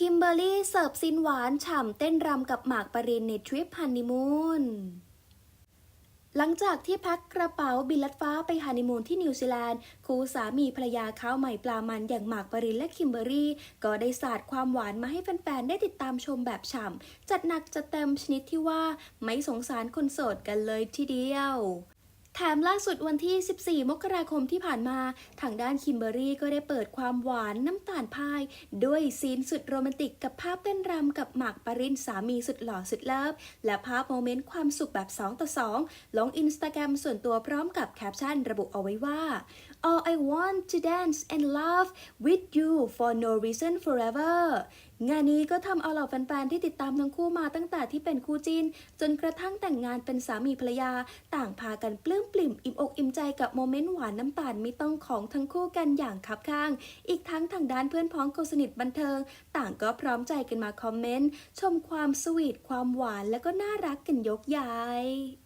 คิมเบอร์รี่เสิร์ฟซินหวานฉ่ำเต้นรำกับหมากปรินในทริปฮันนีมูนหลังจากที่พักกระเป๋าบินลัดฟ้าไปฮันนีมูนที่นิวซีแลนด์คู่สามีภรรยาข้าวใหม่ปลามันอย่างหมากปรินและคิมเบอร์รี่ ก็ได้สาดความหวานมาให้แฟนๆ ได้ติดตามชมแบบฉ่ำ จัดหนักจัดเต็มชนิดที่ว่าไม่สงสารคนโสดกันเลยทีเดียว แถมล่าสุดวันที่ 14 มกราคมที่ผ่านมา ทางด้านคิมเบอรี่ก็ได้เปิดความหวานน้ำตาลพาย ด้วยซีนสุดโรแมนติกกับภาพเต้นรำกับหมากปรินสามีสุดหล่อสุดเลิฟ และภาพโมเมนต์ความสุขแบบ 2 ต่อ 2 ลงอินสตาแกรมส่วนตัวพร้อมกับแคปชั่นระบุเอาไว้ว่า All I want to dance and laugh with you for no reason forever งานนี้ก็ทำเอาเหล่าแฟนๆ ที่ติดตามทั้งคู่มาตั้งแต่ที่เป็นคู่จิ้น จนกระทั่งแต่งงานเป็นสามีภรรยา ต่างพากันปลื้มปลิ่มอิ่มอกอิ่มใจกับโมเมนต์หวานน้ำตาลไม่ต้องของทั้งคู่กันอย่างคับข้าง อีกทั้งทางด้านเพื่อนพ้องคนสนิทบันเทิง ต่างก็พร้อมใจกันมาคอมเมนต์ ชมความสวีทความหวานและก็น่ารักกันยกใหญ่